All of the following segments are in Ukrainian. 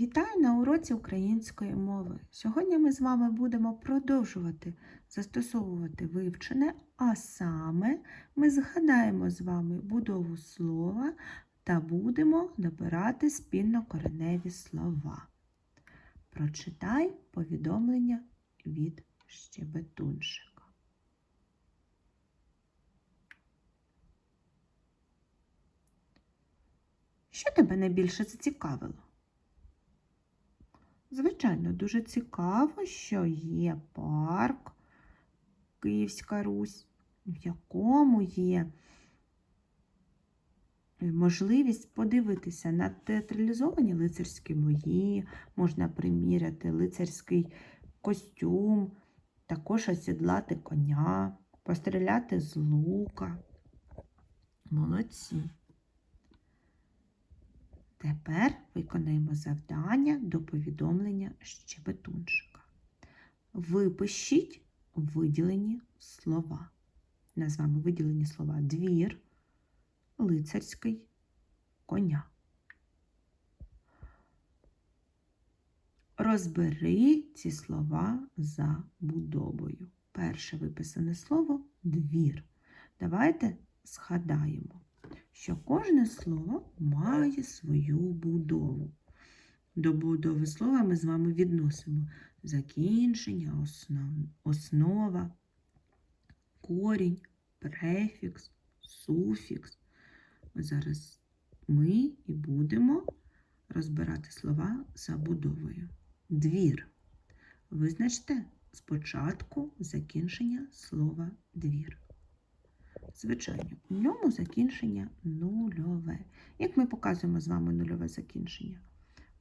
Вітаю на уроці української мови. Сьогодні ми з вами будемо продовжувати застосовувати вивчене, а саме ми згадаємо з вами будову слова та будемо добирати спільнокореневі слова. Прочитай повідомлення від щебетунчика. Що тебе найбільше зацікавило? Звичайно, дуже цікаво, що є парк Київська Русь, в якому є можливість подивитися на театралізовані лицарські бої, можна приміряти лицарський костюм, також осідлати коня, постріляти з лука. Молодці. Тепер виконаємо завдання до повідомлення щебетунчика. Випишіть виділені слова. Назвемо виділені слова двір, лицарський, коня. Розбери ці слова за будовою. Перше виписане слово двір. Давайте згадаємо що кожне слово має свою будову. До будови слова ми з вами відносимо закінчення, основ, основа, корінь, префікс, суфікс. Зараз ми і будемо розбирати слова за будовою. Двір. Визначте спочатку закінчення слова двір. Звичайно, у ньому закінчення нульове. Як ми показуємо з вами нульове закінчення?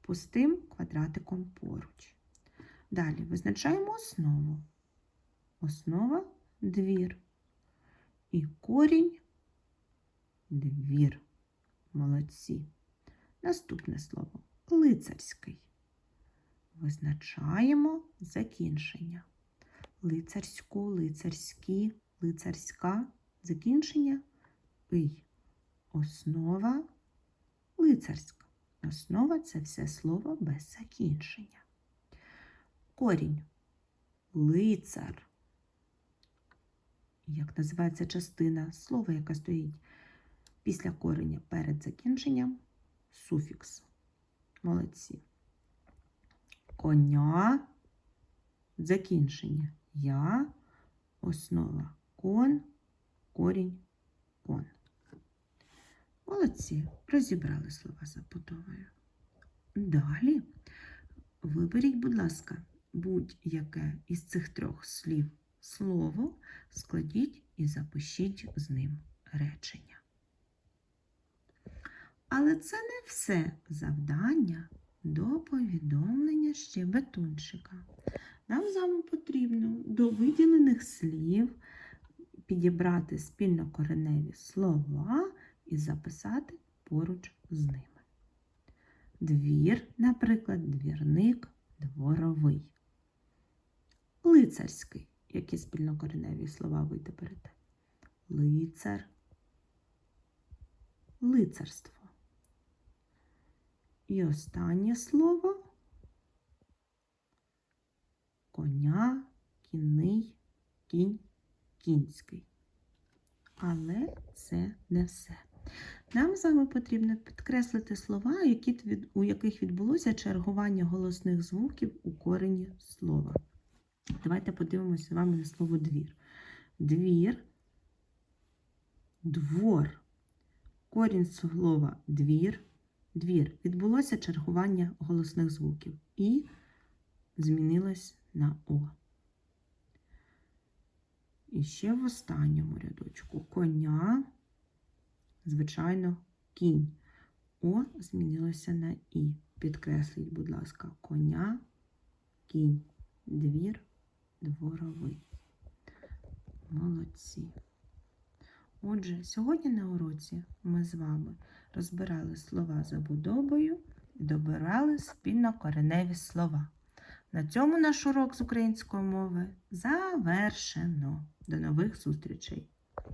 Пустим квадратиком поруч. Далі визначаємо основу. Основа двір. І корінь двір. Молодці. Наступне слово лицарський. Визначаємо закінчення. Лицарську, лицарські, лицарська закінчення ий. Основа лицарська. Основа це все слово без закінчення. Корінь лицар. Як називається частина слова, яка стоїть після кореня перед закінченням суфікс. Молодці. Коня закінчення я, основа кон корінь, кон. Молодці, розібрали слова за будовою. Далі виберіть, будь ласка, будь-яке із цих трьох слів слово, складіть і запишіть з ним речення. Але це не все завдання до повідомлення щебетунчика. Нам з вами потрібно до виділених слів підібрати спільнокореневі слова і записати поруч з ними. Двір, наприклад, двірник, дворовий. Лицарський. Які спільнокореневі слова ви берете? Лицар, лицарство. І останнє слово коня, кінний, кінь кінський. Але це не все. Нам з вами потрібно підкреслити слова, які, у яких відбулося чергування голосних звуків у корені слова. Давайте подивимося з вами на слово двір. Двір, двор. Корінь слова двір, двір. Відбулося чергування голосних звуків і змінилось на О. І ще в останньому рядочку коня, звичайно, кінь. О змінилося на І. Підкресліть, будь ласка, коня, кінь, двір, дворовий. Молодці. Отже, сьогодні на уроці ми з вами розбирали слова за будовою і добирали спільно кореневі слова. На цьому наш урок з української мови завершено. До нових зустрічей!